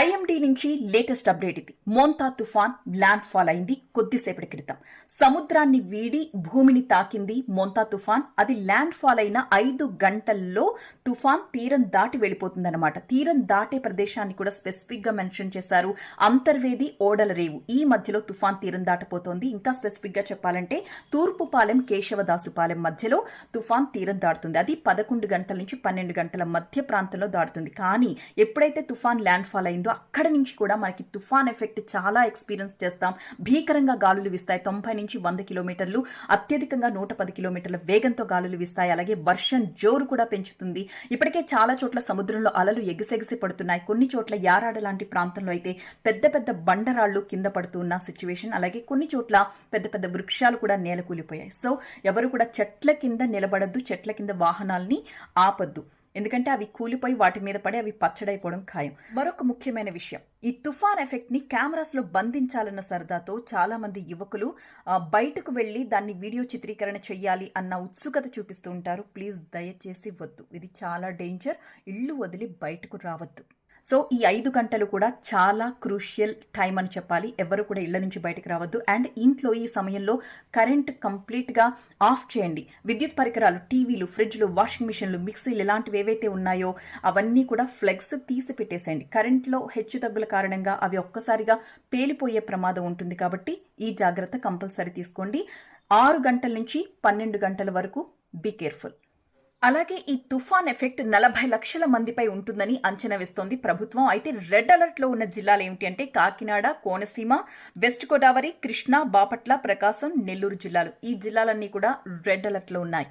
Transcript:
IMD నుంచి latest update ఇది. మోంతా తుఫాన్ ల్యాండ్ ఫాల్ అయింది కొద్దిసేపటి క్రితం. సముద్రాన్ని వీడి భూమిని తాకింది మోంతా తుఫాన్. అది ల్యాండ్ ఫాల్ అయిన ఐదు గంటల్లో తుఫాన్ తీరం దాటి వెళ్ళిపోతుందన్నమాట. తీరం దాటే ప్రదేశాన్ని కూడా స్పెసిఫిక్గా మెన్షన్ చేశారు అంతర్వేది ఓడల రేవు. ఈ మధ్యలో తుఫాన్ తీరం దాటపోతోంది ఇంకా స్పెసిఫిక్గా చెప్పాలంటే తూర్పుపాలెం కేశవదాసుపాలెం మధ్యలో తుఫాన్ తీరం దాటుతుంది. అది పదకొండు గంటల నుంచి పన్నెండు గంటల మధ్య ప్రాంతంలో దాటుతుంది. కానీ ఎప్పుడైతే తుఫాన్ ల్యాండ్ ఫాల్ అయింది అక్కడ నుంచి కూడా మనకి తుఫాన్ ఎఫెక్ట్ చాలా ఎక్స్పీరియన్స్ చేస్తాం. భీకరంగా గాలులు వీస్తాయి. తొంభై నుంచి వంద కిలోమీటర్లు అత్యధికంగా నూట పది కిలోమీటర్ల వేగంతో గాలులు వీస్తాయి. అలాగే వర్షం జోరు కూడా పెంచుతుంది. ఇప్పటికే చాలా చోట్ల సముద్రంలో అలలు ఎగిసెగిసి పడుతున్నాయి. కొన్ని చోట్ల యారాడ లాంటి ప్రాంతంలో అయితే పెద్ద పెద్ద బండరాళ్ళు కింద పడుతున్న సిచ్యువేషన్. అలాగే కొన్ని చోట్ల పెద్ద పెద్ద వృక్షాలు కూడా నేలకూలిపోయాయి. సో ఎవరు కూడా చెట్ల కింద నిలబడద్దు. చెట్ల కింద వాహనాల్ని ఆపద్దు. ఎందుకంటే అవి కూలిపోయి వాటి మీద పడి అవి పచ్చడైపోవడం ఖాయం. మరొక ముఖ్యమైన విషయం. ఈ తుఫాన్ ఎఫెక్ట్ని కెమెరాస్లో బంధించాలన్న సరదాతో చాలా మంది యువకులు బయటకు వెళ్ళి దాన్ని వీడియో చిత్రీకరణ చెయ్యాలి అన్న ఉత్సుకత చూపిస్తూ ఉంటారు. ప్లీజ్ దయచేసి వద్దు. ఇది చాలా డేంజర్. ఇల్లు వదిలి బయటకు రావద్దు. సో ఈ ఐదు గంటలు కూడా చాలా క్రూషియల్ టైం అని చెప్పాలి. ఎవరు కూడా ఇళ్ళ నుంచి బయటకు రావద్దు. అండ్ ఇంట్లో ఈ సమయంలో కరెంట్ కంప్లీట్గా ఆఫ్ చేయండి. విద్యుత్ పరికరాలు టీవీలు ఫ్రిడ్జ్లు వాషింగ్ మిషన్లు మిక్సీలు ఇలాంటివి ఏవైతే ఉన్నాయో అవన్నీ కూడా ఫ్లెక్స్ తీసి పెట్టేసేయండి. కరెంట్లో హెచ్చు తగ్గుల కారణంగా అవి ఒక్కసారిగా పేలిపోయే ప్రమాదం ఉంటుంది కాబట్టి ఈ జాగ్రత్త కంపల్సరీ తీసుకోండి. ఆరు గంటల నుంచి పన్నెండు గంటల వరకు బీ కేర్ఫుల్. అలాగే ఈ తుఫాన్ ఎఫెక్ట్ నలభై లక్షల మందిపై ఉంటుందని అంచనా వేస్తోంది ప్రభుత్వం. అయితే రెడ్ అలర్ట్లో ఉన్న జిల్లాలు ఏమిటి అంటే కాకినాడ కోనసీమ వెస్ట్ గోదావరి కృష్ణా బాపట్ల ప్రకాశం నెల్లూరు జిల్లాలు. ఈ జిల్లాలన్నీ కూడా రెడ్ అలర్ట్లో ఉన్నాయి.